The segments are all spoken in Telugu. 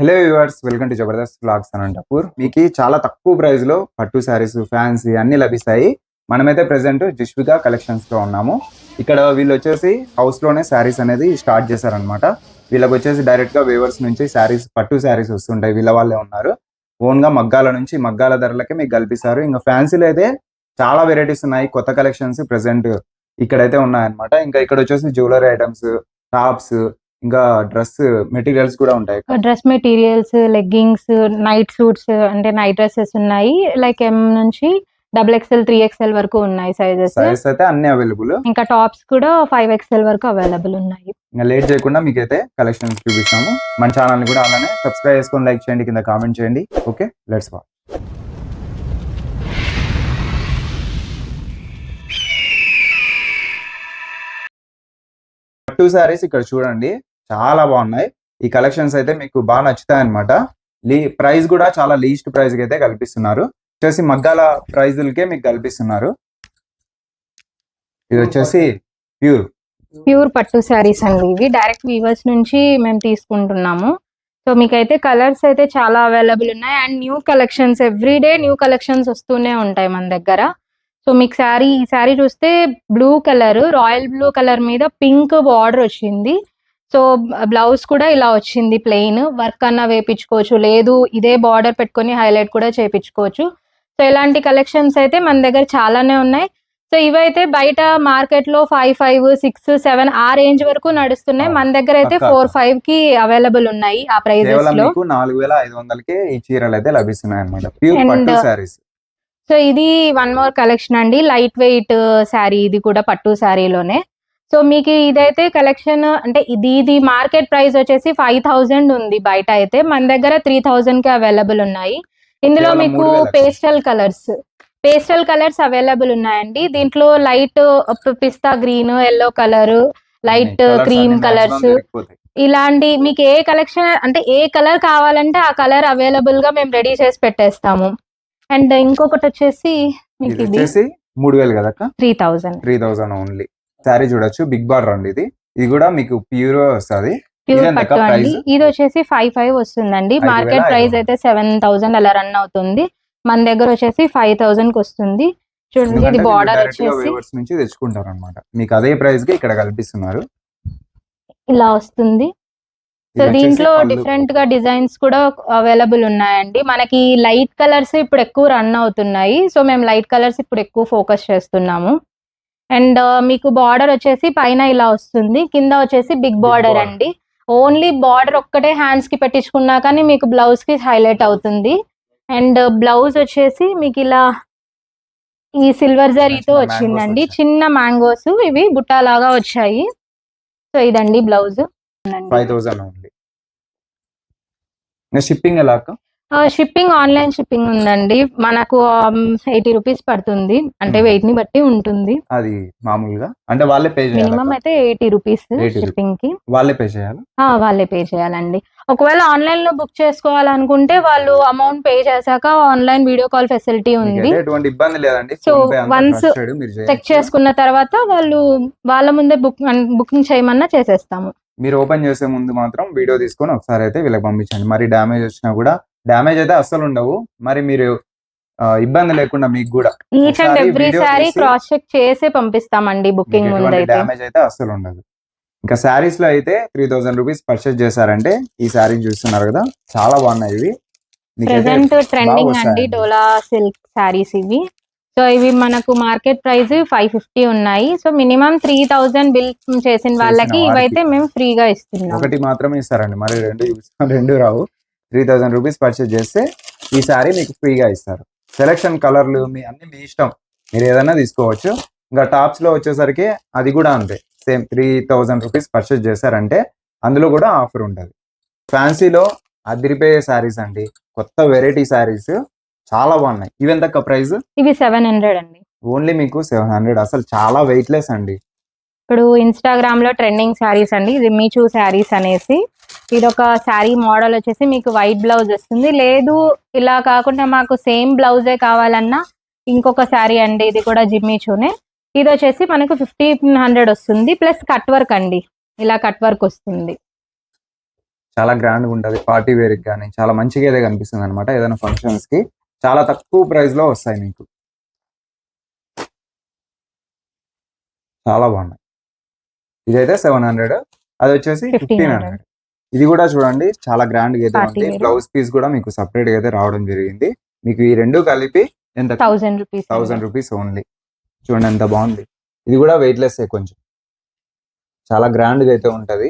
Hello viewers welcome to Jabardast blogs Anantapur మీకు చాలా తక్కువ ప్రైస్లో పట్టు శారీస్ ఫ్యాన్సీ అన్ని లభిస్తాయి. మనమైతే ప్రెసెంట్ జిష్విగా కలెక్షన్స్లో ఉన్నాము. ఇక్కడ వీళ్ళు వచ్చేసి హౌస్లోనే శారీస్ అనేది స్టార్ట్ చేశారనమాట వీళ్ళకి వచ్చేసి డైరెక్ట్గా వేవర్స్ నుంచి శారీస్ పట్టు శారీస్ వస్తుంటాయి. వీళ్ళ వాళ్ళే ఉన్నారు. ఓన్గా మగ్గాల నుంచి మగ్గాల ధరలకే మీకు కల్పిస్తారు. ఇంకా ఫ్యాన్సీలు అయితే చాలా వెరైటీస్ ఉన్నాయి. కొత్త కలెక్షన్స్ ప్రెసెంట్ ఇక్కడైతే ఉన్నాయన్నమాట. ఇంకా ఇక్కడ వచ్చేసి జ్యువెలరీ ఐటమ్స్ టాప్స్ ఇంకా డ్రెస్ మెటీరియల్స్ కూడా ఉంటాయి. Dress materials leggings night suits అంటే నైట్ డ్రెస్సెస్ ఉన్నాయి. లైక్ ఎం నుంచి డబుల్ ఎక్స్ఎల్ త్రీ ఎక్స్ఎల్ వరకు ఉన్నాయి సైజెస్. సైజెస్ అయితే అన్ని అవైలబుల్. ఇంకా టాప్స్ కూడా ఫైవ్ ఎక్స్ఎల్ వరకు అవైలబుల్ ఉన్నాయి. ఇంకా లేట్ చేయకుండా మీకైతే కలెక్షన్స్ చూపిస్తాము. మన ఛానల్ కూడా అలానే సబ్స్క్రైబ్ చేసుకొని లైక్ చేయండి కింద కామెంట్ చేయండి. ఓకే లెట్స్ వా పట్టు శారీస్ ఇక్కడ చూడండి. చాలా బాగున్నాయి. ఈ కలెక్షన్స్ అయితే మీకు బాగా నచ్చుతాయి అనమాట లీ ప్రైస్ కూడా చాలా లీస్ట్ ప్రైస్కి అయితే కల్పిస్తున్నారు. వచ్చేసి మగ్గాల ప్రైజులకే మీకు కల్పిస్తున్నారు. ఇది వచ్చేసి ప్యూర్. ప్యూర్ పట్టు శారీస్ అండి ఇవి. డైరెక్ట్ వీవర్స్ నుంచి మేము తీసుకుంటున్నాము. సో మీకైతే కలర్స్ అయితే చాలా అవైలబుల్ ఉన్నాయి. And new collections every day new collections వస్తూనే ఉంటాయి మన దగ్గర. సో మీకు శారీ ఈ శారీ చూస్తే blue colour royal blue colour మీద పింక్ బార్డర్ వచ్చింది. సో బ్లౌజ్ కూడా ఇలా వచ్చింది ప్లెయిన్. వర్క్ అన్నా వేపించుకోవచ్చు. లేదు ఇదే బార్డర్ పెట్టుకొని హైలైట్ కూడా చేపించుకోవచ్చు. సో ఇలాంటి కలెక్షన్స్ అయితే మన దగ్గర చాలానే ఉన్నాయి. సో ఇవైతే బయట మార్కెట్లో ఫైవ్ ఫైవ్ సిక్స్ సెవెన్ ఆ రేంజ్ వరకు నడుస్తున్నాయి. మన దగ్గర అయితే. ఫోర్ ఫైవ్కి అవైలబుల్ ఉన్నాయి ఆ ప్రైజెస్లో నాలుగు వేల ఐదు వందలకి ఈ చీరలు అయితే లభిస్తున్నాయి అనమాట సో ఇది వన్ మోర్ కలెక్షన్ అండి. లైట్ వెయిట్ శారీ ఇది కూడా పట్టు శారీలోనే సో మీకు ఇదైతే కలెక్షన్ అంటే ఇది ఇది మార్కెట్ ప్రైస్ వచ్చేసి ఫైవ్ థౌజండ్ ఉంది బయట అయితే. మన దగ్గర త్రీ థౌజండ్కి అవైలబుల్ ఉన్నాయి. ఇందులో మీకు 3,000. Pastel colours pastel colours available ఉన్నాయండి. దీంట్లో లైట్ పిస్తా green yellow colour light cream colours ఇలాంటి మీకు ఏ కలెక్షన్ అంటే ఏ కలర్ కావాలంటే ఆ కలర్ అవైలబుల్గా మేము రెడీ చేసి పెట్టేస్తాము. అండ్ ఇంకొకటి వచ్చేసి మీకు ఇది మూడు వేలు కదా three thousand three thousand only sari చూడొచ్చు. బిగ్ బార్డర్ అండి ఇది. ఇది కూడా మీకు ప్యూర్ వస్తుంది. ప్యూర్ ఇదెంత పట్టు అండి. price? ఇది వచ్చేసి ఫైవ్ ఫైవ్ వస్తుందండి. Market price. అయితే సెవెన్ థౌసండ్ అలా రన్ అవుతుంది. మన దగ్గర వచ్చేసి ఫైవ్ థౌసండ్కి వస్తుంది. చూడండి ఇది బార్డర్ వచ్చేసి నుంచి తెచ్చుకుంటారు అనమాట మీకు అదే ప్రైస్కి ఇక్కడ కల్పిస్తున్నారు. ఇలా వస్తుంది. సో దీంట్లో. డిఫరెంట్గా డిజైన్స్ కూడా అవైలబుల్ ఉన్నాయండి. మనకి లైట్ కలర్స్ ఇప్పుడు ఎక్కువ రన్ అవుతున్నాయి. సో మేము లైట్ కలర్స్ ఇప్పుడు ఎక్కువ ఫోకస్ చేస్తున్నాము. అండ్ మీకు బార్డర్ వచ్చేసి పైన ఇలా వస్తుంది. కింద వచ్చేసి బిగ్ బార్డర్. అండి. ఓన్లీ బార్డర్ ఒక్కటే హ్యాండ్స్కి పెట్టించుకున్నా కానీ మీకు బ్లౌజ్కి హైలైట్ అవుతుంది. అండ్ బ్లౌజ్ వచ్చేసి మీకు ఇలా ఈ సిల్వర్ జరీతో వచ్చిందండి. చిన్న మ్యాంగోస్ ఇవి బుట్టాలాగా వచ్చాయి. సో ఇదండి బ్లౌజ్ ఫైవ్ థౌసండ్ ఓన్లీ ఇంకా షిప్పింగ్ ఎలా షిప్పింగ్ ఆన్లైన్ షిప్పింగ్ ఉందండి. మనకు ఎయిటీ రూపీస్ పడుతుంది. అంటే. వెయిట్ని బట్టి ఉంటుంది. అది మామూలుగా. అంటే వాళ్ళే పే మినిమం చేయాలి అయితే ఎయిటీ రూపీస్ 80 షిప్పింగ్కి. వాళ్ళే పే చేయాలి? వాళ్ళే పే చేయాలండి. ఒకవేళ ఆన్లైన్లో బుక్ చేసుకోవాలనుకుంటే వాళ్ళు అమౌంట్ పే చేశాక ఆన్లైన్ వీడియో కాల్ ఫెసిలిటీ ఉంది. ఎటువంటి ఇబ్బంది లేదండి. Trusted, మీరు చెక్. చేసుకున్న తర్వాత వాళ్ళు వాళ్ళ ముందే బుక్ బుకింగ్ చేయమన్నా చేసేస్తాము. మీరు ఓపెన్ చేసే ముందు మాత్రం వీడియో తీసుకొని ఒకసారి అయితే వీళ్ళకి పంపించండి. మరి డ్యామేజ్ వచ్చినా కూడా డ్యామేజ్ అయితే అస్సలు ఉండవు. మరి మీరు ఇబ్బంది లేకుండా మీకు కూడా each and every sari cross check చేసే పంపిస్తామండి బుకింగ్ ముందు అయితే డ్యామేజ్ అయితే అస్సలు ఉండదు. ఇంకా శారీస్లో అయితే త్రీ థౌసండ్ రూపీస్ పర్చేస్ చేశారంటే ఈ శారీ చూస్తున్నారు కదా చాలా బాగున్నాయి ఇవి. ప్రెసెంట్ ట్రెండింగ్ అండి. డోలా సిల్క్ శారీస్ ఇవి. సో ఇవి మనకు మార్కెట్ ప్రైస్ ఫైవ్ ఫిఫ్టీ ఉన్నాయి. So minimum three thousand bill చేసిన వాళ్ళకి. ఇవైతే మేము ఫ్రీగా ఇస్తున్నాం. ఒకటి మాత్రమే ఇస్తారండి. మరి రెండు రెండు రావు. త్రీ థౌసండ్ రూపీస్ పర్చేస్ చేస్తే ఈ శారీ మీకు ఫ్రీగా ఇస్తారు. సెలక్షన్ కలర్లు మీ అన్ని మీ ఇష్టం. మీరు ఏదైనా తీసుకోవచ్చు. ఇంకా టాప్స్లో వచ్చేసరికి అది కూడా అంతే. Same three thousand rupees purchase చేశారంటే అందులో కూడా ఆఫర్ ఉంటుంది. ఫ్యాన్సీలో అదిరిపోయే శారీస్ అండి. కొత్త వెరైటీ శారీస్ చాలా బాగున్నాయి. ఇవెంతక్క ప్రైస్? ఇవి సెవెన్ హండ్రెడ్ అండి. ఓన్లీ మీకు సెవెన్ హండ్రెడ్. అసలు చాలా వెయిట్లెస్ అండి. ఇప్పుడు ఇన్స్టాగ్రామ్లో ట్రెండింగ్ శారీస్ అండి. ఇది మీచూ శారీస్ అనేసి. ఇది ఒక శారీ మోడల్ వచ్చేసి మీకు వైట్ బ్లౌజ్ వస్తుంది. లేదు ఇలా కాకుండా మాకు సేమ్ బ్లౌజే కావాలన్నా ఇంకొక శారీ అండి. ఇది కూడా జిమ్మీచూనే ఇది వచ్చేసి మనకు ఫిఫ్టీన్ హండ్రెడ్ వస్తుంది. ప్లస్ కట్ వర్క్ అండి. ఇలా కట్ వర్క్ వస్తుంది. చాలా గ్రాండ్ ఉంటుంది. ఉంటది పార్టీ వేర్ కానీ చాలా మంచిగా అయితే కనిపిస్తుంది అనమాట ఏదైనా ఫంక్షన్స్కి. చాలా తక్కువ ప్రైస్లో వస్తాయి మీకు. చాలా బాగున్నాయి. ఇదైతే సెవెన్ హండ్రెడ్. అది వచ్చేసి 1500. Fifteen hundred. ఇది కూడా చూడండి చాలా గ్రాండ్గా అయితే ఉంది. బ్లౌజ్ పీస్ కూడా మీకు సపరేట్గా అయితే రావడం జరిగింది. మీకు ఈ రెండు కలిపి ఎంత? Thousand rupees thousand rupees only చూడండి ఎంత బాగుంది. ఇది కూడా వెయిట్ లెస్ కొంచెం. చాలా గ్రాండ్గా అయితే ఉంటది.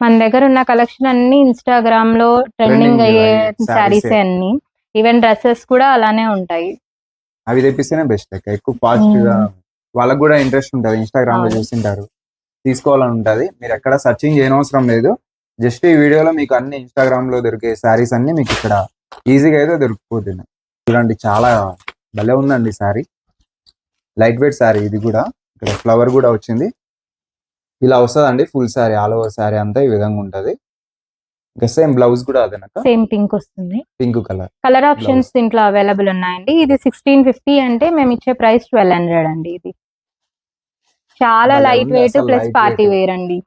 మన దగ్గర ఉన్న కలెక్షన్ అన్ని ఇన్స్టాగ్రామ్లో ట్రెండింగ్ అయ్యే శారీస్ ఏ. అన్ని. ఈవెన్ డ్రెస్సెస్ కూడా అలానే ఉంటాయి. అవి తెప్పిస్తేనే బెస్ట్ ఎక్కువ ఫాస్ట్గా వాళ్ళకి కూడా ఇంట్రెస్ట్ ఉంటది. ఇన్స్టాగ్రామ్లో. చూసింటారు. తీసుకోవాలని ఉంటది మీరు ఎక్కడ సర్చింగ్ చేయనవసరం లేదు. జస్ట్ ఈ వీడియోలో మీకు అన్ని ఇన్స్టాగ్రామ్లో దొరికే శారీస్ అన్ని మీకు ఇక్కడ ఈజీగా అయితే దొరికిపోతున్నాయి చూడండి చాలా భలే ఉందండి శారీ లైట్ వెయిట్ శారీ ఇది కూడా. ఇక్కడ ఫ్లవర్ కూడా వచ్చింది. ఇలా వస్తుందండి full sari all over sari అంతా ఈ విధంగా ఉంటది. ఇంకా సేమ్ బ్లౌజ్ కూడా అదనక సేమ్ పింక్ వస్తుంది. పింక్ కలర్ కలర్ ఆప్షన్స్ దీంట్లో అవైలబుల్ ఉన్నాయండి. ఇది సిక్స్టీన్ ఫిఫ్టీ అంటే మేము ఇచ్చే ప్రైస్ ట్వెల్వ్ హండ్రెడ్ అండి ఇది. చాలా light weight plus party. Wear అండి.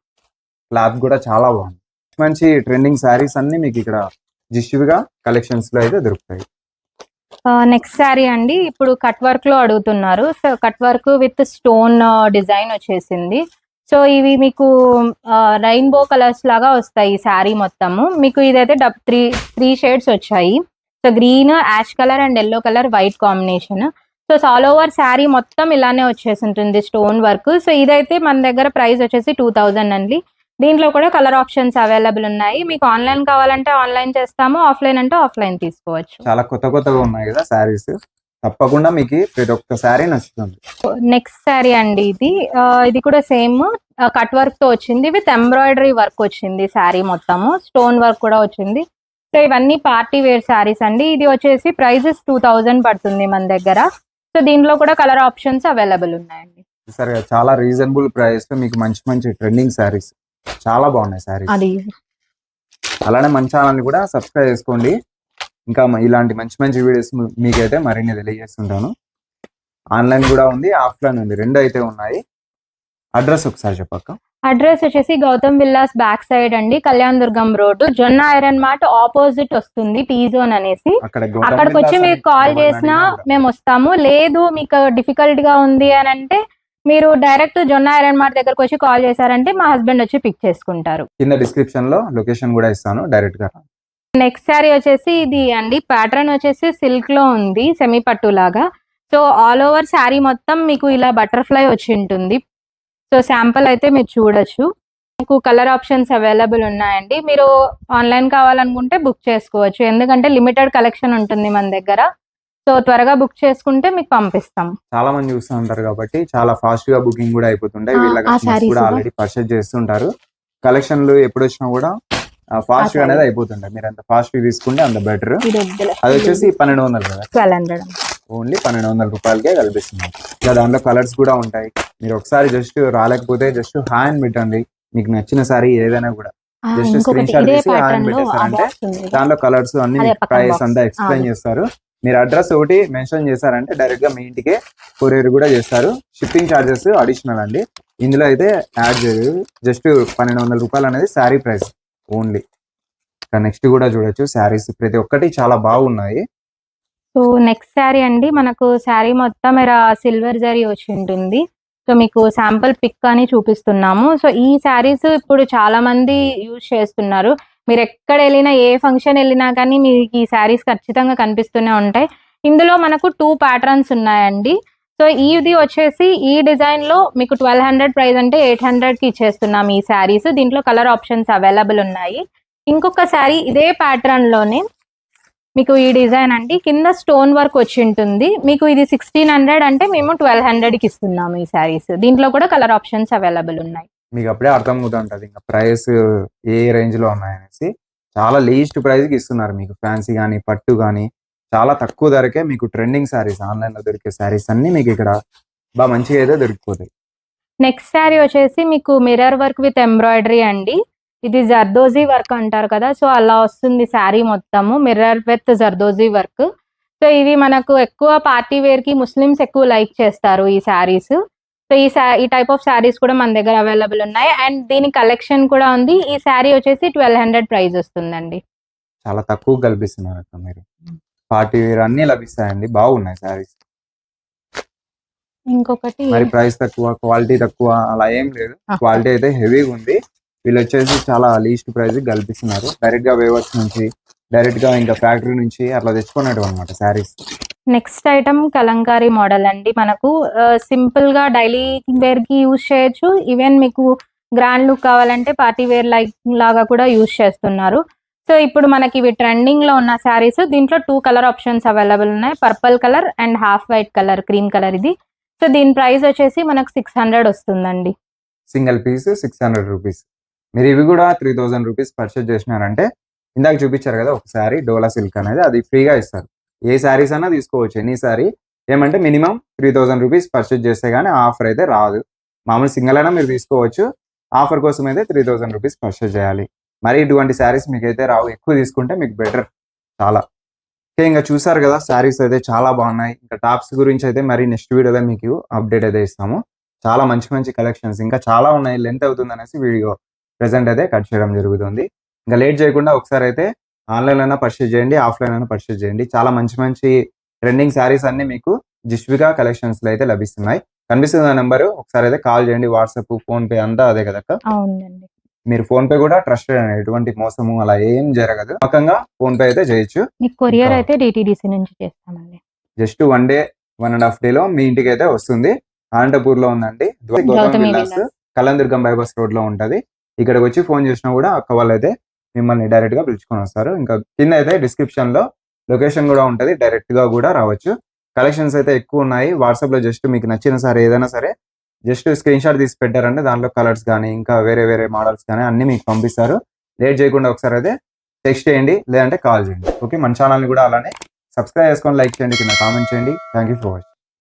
క్లాత్ కూడా చాలా బాగుంది. మంచి ట్రెండింగ్ శారీస్ అన్ని మీకు ఇక్కడ జిష్యుగా కలెక్షన్స్లో అయితే దొరుకుతాయి. నెక్స్ట్ శారీ అండి. ఇప్పుడు కట్ వర్క్లో అడుగుతున్నారు. So cut work with stone design వచ్చేసింది. సో ఇవి మీకు రెయిన్బో కలర్స్ లాగా వస్తాయి ఈ శారీ మొత్తము. మీకు ఇదైతే డబ్ త్రీ త్రీ షేడ్స్ వచ్చాయి. So green ash colour and yellow colour white combination so all over sari మొత్తం ఇలానే వచ్చేసి ఉంటుంది స్టోన్ వర్క్ సో ఇదైతే మన దగ్గర ప్రైస్ వచ్చేసి టూ థౌజండ్ అండి. దీంట్లో కూడా కలర్ ఆప్షన్స్ అవైలబుల్ ఉన్నాయి. మీకు ఆన్లైన్ కావాలంటే ఆన్లైన్ చేస్తాము ఆఫ్లైన్ అంటే ఆఫ్లైన్ తీసుకోవచ్చు. చాలా కొత్త కొత్తగా ఉన్నాయి కదా శారీస్. తప్పకుండా మీకు ప్రతి ఒక్క శారీ నచ్చుతుంది. నెక్స్ట్ శారీ అండి ఇది. ఇది కూడా సేమ్ కట్ వర్క్తో వచ్చింది విత్ ఎంబ్రాయిడరీ వర్క్ వచ్చింది శారీ మొత్తము. స్టోన్ వర్క్ కూడా వచ్చింది. సో ఇవన్నీ పార్టీ వేర్ శారీస్ అండి. ఇది వచ్చేసి ప్రైజెస్ టూ థౌజండ్ పడుతుంది మన దగ్గర. సో దీంట్లో కూడా కలర్ ఆప్షన్స్ అవైలబుల్ ఉన్నాయండి. సరే చాలా రీజనబుల్ ప్రైస్లో మీకు మంచి మంచి ట్రెండింగ్ శారీస్. చాలా బాగున్నాయి శారీస్. అది. అలానే మన ఛానల్ కూడా సబ్స్క్రైబ్ చేసుకోండి. ఇంకా ఇలాంటి మంచి మంచి వీడియోస్ మీకైతే మరిన్ని తెలియజేస్తుంటాను. ఆన్లైన్ కూడా ఉంది ఆఫ్లైన్ ఉంది. రెండు అయితే ఉన్నాయి. అడ్రస్ ఒకసారి చెప్పక్క. అడ్రస్ వచ్చేసి గౌతమ్ విల్లాస్ బ్యాక్ సైడ్ అండి Kalyan Durgam road Jonna iron mart opposite వస్తుంది టీ జోన్ అనేసి. అక్కడికి వచ్చి అని కాల్ చేసినా. మేము వస్తాము. లేదు మీకు డిఫికల్ట్గా ఉంది అని అంటే మీరు డైరెక్ట్ జొన్న ఐరన్ మార్ట్ దగ్గరకు వచ్చి కాల్ చేశారంటే మా హస్బెండ్ వచ్చి పిక్ చేసుకుంటారు. కింద డిస్క్రిప్షన్లో లొకేషన్ కూడా ఇస్తాను డైరెక్ట్గా. నెక్స్ట్ శారీ వచ్చేసి ఇది అండి. ప్యాటర్న్ వచ్చేసి సిల్క్లో ఉంది సెమీ పట్టు లాగా. సో ఆల్ ఓవర్ శారీ మొత్తం మీకు ఇలా బటర్ఫ్లై వచ్చి ఉంటుంది. సో శాంపుల్ అయితే మీరు చూడొచ్చు. మీకు కలర్ ఆప్షన్స్ అవైలబుల్ ఉన్నాయండి. మీరు ఆన్లైన్ కావాలనుకుంటే బుక్ చేసుకోవచ్చు. ఎందుకంటే లిమిటెడ్ కలెక్షన్ ఉంటుంది మన దగ్గర. సో త్వరగా బుక్ చేసుకుంటే మీకు పంపిస్తాం. చాలా మంది చూస్తూ ఉంటారు కాబట్టి చాలా ఫాస్ట్గా బుకింగ్ కూడా అయిపోతుంటాయి. కూడా. ఆల్రెడీ పర్చేజ్ చేస్తుంటారు. కలెక్షన్లు ఎప్పుడు వచ్చినా కూడా ఫాస్ట్గా అనేది. అయిపోతుంటాయి. మీరు ఎంత ఫాస్ట్గా తీసుకుంటే అంత బెటర్ అది వచ్చేసి పన్నెండు వందలు కదా? ఓన్లీ పన్నెండు వందల రూపాయలకే కల్పిస్తున్నాం ఇంకా దాంట్లో కలర్స్ కూడా ఉంటాయి. మీరు ఒకసారి జస్ట్ రాలేకపోతే జస్ట్ హ్యాండ్ పెట్టండి. మీకు నచ్చిన సారీ ఏదైనా కూడా. ఇంకొకటి screenshot ఇదే తీసి లో ఆ పెట్టేశారంటే. దాంట్లో కలర్స్ అన్ని ప్రైస్. అంతా ఎక్స్ప్లెయిన్. చేస్తారు. మీరు అడ్రస్ ఒకటి మెన్షన్ చేశారంటే డైరెక్ట్గా మీ ఇంటికే కొరియర్ కూడా చేస్తారు. షిప్పింగ్ చార్జెస్ అడిషనల్ అండి. ఇందులో అయితే యాడ్ చేయదు జస్ట్ పన్నెండు వందల రూపాయలు అనేది శారీ ప్రైస్ ఓన్లీ నెక్స్ట్ కూడా చూడొచ్చు శారీస్ ప్రతి ఒక్కటి చాలా బాగున్నాయి. సో నెక్స్ట్ శారీ అండి. మనకు శారీ మొత్తం ఇలా సిల్వర్ జరీ వచ్చి ఉంటుంది. సో మీకు శాంపుల్ పిక్ అని చూపిస్తున్నాము. సో ఈ శారీస్ ఇప్పుడు చాలా మంది యూజ్ చేస్తున్నారు. మీరు ఎక్కడ వెళ్ళినా ఏ ఫంక్షన్ వెళ్ళినా కానీ మీకు ఈ శారీస్ ఖచ్చితంగా కనిపిస్తూనే ఉంటాయి. ఇందులో మనకు టూ ప్యాటర్న్స్ ఉన్నాయండి. సో ఇది వచ్చేసి ఈ డిజైన్లో మీకు ట్వెల్వ్ హండ్రెడ్ ప్రైస్ అంటే ఎయిట్ హండ్రెడ్కి ఇచ్చేస్తున్నాం ఈ శారీస్ దీంట్లో కలర్ ఆప్షన్స్ అవైలబుల్ ఉన్నాయి. ఇంకొక శారీ ఇదే ప్యాటర్న్లోనే మీకు ఈ డిజైన్ అండి. కింద స్టోన్ వర్క్ వచ్చి ఉంటుంది. మీకు ఇది సిక్స్టీన్ హండ్రెడ్ అంటే మేము ట్వెల్వ్ హండ్రెడ్కి ఇస్తున్నాము ఈ శారీస్. దీంట్లో కూడా కలర్ ఆప్షన్స్ అవైలబుల్ ఉన్నాయి. మీకు అప్పుడే అర్థం అవుతూ ఉంటుంది ఇంకా ప్రైస్ ఏ రేంజ్లో ఉన్నాయనేసి. చాలా లీస్ట్ ప్రైస్కి ఇస్తున్నారు మీకు. ఫ్యాన్సీ కానీ పట్టు కానీ చాలా తక్కువ ధరకే మీకు ట్రెండింగ్ శారీస్ ఆన్లైన్లో దొరికే శారీస్ అన్ని మీకు ఇక్కడ బాగా మంచిగా అయితే దొరికిపోతాయి. నెక్స్ట్ శారీ వచ్చేసి మీకు మిర్రర్ వర్క్ విత్ ఎంబ్రాయిడరీ అండి. ఇది జర్దోజీ వర్క్ అంటారు కదా సో అలా వస్తుంది శారీ మొత్తము mirror with zardozi work so ఇవి మనకు ఎక్కువ పార్టీ వేర్కి ముస్లిమ్స్ ఎక్కువ లైక్ చేస్తారు ఈ శారీస్. సో ఈ ఈ టైప్ ఆఫ్ శారీస్ కూడా మన దగ్గర అవైలబుల్ ఉన్నాయి. అండ్ దీని కలెక్షన్ కూడా ఉంది. ఈ శారీ వచ్చేసి ట్వెల్వ్ హండ్రెడ్ ప్రైస్ వస్తుందండి. చాలా తక్కువ కల్పిస్తున్నారు అక్క మీరు. పార్టీ వేర్ అన్ని లభిస్తాయండి. బాగున్నాయి శారీస్. ఇంకొకటి మరి ప్రైస్ తక్కువ క్వాలిటీ తక్కువ అలా ఏం లేదు. క్వాలిటీ అయితే హెవీగా ఉంది. వీళ్ళు వచ్చేసి చాలా లీస్ట్ ప్రైస్ కల్పిస్తున్నారు. డైరెక్ట్గా వేవర్స్ నుంచి డైరెక్ట్గా ఇంకా ఫ్యాక్టరీ నుంచి అట్లా తెచ్చుకున్నట్టు అనమాట saris next item Kalamkari model అండి. మనకు సింపుల్గా డైలీ వేర్కి యూజ్ చేయొచ్చు. ఈవెన్ మీకు గ్రాండ్ లుక్ కావాలంటే పార్టీ వేర్ లైక్ లాగా కూడా యూజ్ చేస్తున్నారు. సో ఇప్పుడు మనకి ఇవి ట్రెండింగ్లో ఉన్న శారీస్ దీంట్లో టూ కలర్ ఆప్షన్స్ అవైలబుల్ ఉన్నాయి. Purple colour and half white colour cream colour ఇది. సో దీని ప్రైస్ వచ్చేసి మనకు సిక్స్ హండ్రెడ్ వస్తుందండి. Single piece six hundred rupees మీరు ఇవి కూడా త్రీ థౌసండ్ రూపీస్ పర్చేస్ చేసినారంటే ఇందాక చూపించారు కదా ఒక శారీ డోలా సిల్క్ అనేది అది ఫ్రీగా ఇస్తారు. ఏ శారీస్ అయినా తీసుకోవచ్చు ఎనీ శారీ. ఏమంటే minimum three thousand rupees purchase చేస్తే కానీ ఆఫర్ అయితే రాదు. మామూలు సింగిల్ అయినా మీరు తీసుకోవచ్చు. ఆఫర్ కోసం అయితే త్రీ థౌసండ్ రూపీస్ పర్చేస్ చేయాలి. మరి ఇటువంటి శారీస్ మీకు అయితే రావు ఎక్కువ తీసుకుంటే మీకు బెటర్ చాలా. ఓకే ఇంకా చూసారు కదా శారీస్ అయితే చాలా బాగున్నాయి. ఇంకా టాప్స్ గురించి అయితే మరి నెక్స్ట్ వీడియోలో మీకు అప్డేట్ అయితే ఇస్తాము. చాలా మంచి మంచి కలెక్షన్స్ ఇంకా చాలా ఉన్నాయి లెంత్ అవుతుంది అనేసి వీడియో. ప్రెసెంట్ అయితే కట్ చేయడం జరుగుతుంది. ఇంకా లేట్ చేయకుండా ఒకసారి అయితే ఆన్లైన్ అయినా పర్చేజ్ చేయండి ఆఫ్లైన్ అయినా పర్చేజ్ చేయండి. చాలా మంచి మంచి ట్రెండింగ్ శారీస్ అన్ని మీకు జిష్విగా కలెక్షన్స్లో అయితే లభిస్తున్నాయి. కనిపిస్తుంది ఆ నెంబర్ ఒకసారి అయితే కాల్ చేయండి. వాట్సాప్ ఫోన్ పే అంతా అదే అవునండి. మీరు ఫోన్ పే కూడా ట్రస్టెడ్ అండి. ఎటువంటి మోసము అలా ఏం జరగదు. పక్కంగా ఫోన్ పే అయితే చేయొచ్చు. కొరియర్ అయితే డిటీడీసీ నుంచి చేస్తామండి. Just one day one and half day లో మీ ఇంటికి అయితే వస్తుంది. అనంతపూర్లో ఉందండి గౌతమ్. కలందుర్గం బైపాస్ రోడ్లో ఉంటది. ఇక్కడికి వచ్చి ఫోన్ చేసినా కూడా అక్క వాళ్ళు అయితే మిమ్మల్ని డైరెక్ట్గా పిలుచుకొని వస్తారు. ఇంకా కింద అయితే డిస్క్రిప్షన్లో లొకేషన్ కూడా ఉంటది. డైరెక్ట్గా కూడా రావచ్చు. కలెక్షన్స్ అయితే ఎక్కువ ఉన్నాయి. వాట్సాప్లో జస్ట్ మీకు నచ్చిన సరే ఏదైనా సరే జస్ట్ స్క్రీన్ షాట్ తీసి పెట్టారంటే దాంట్లో కలర్స్ కానీ ఇంకా వేరే వేరే మోడల్స్ కానీ అన్ని మీకు పంపిస్తారు. లేట్ చేయకుండా ఒకసారి అయితే టెక్స్ట్ చేయండి లేదంటే కాల్ చేయండి. ఓకే? మన ఛానల్ని కూడా అలానే సబ్స్క్రైబ్ చేసుకొని లైక్ చేయండి కింద కామెంట్ చేయండి. Thank you for watching.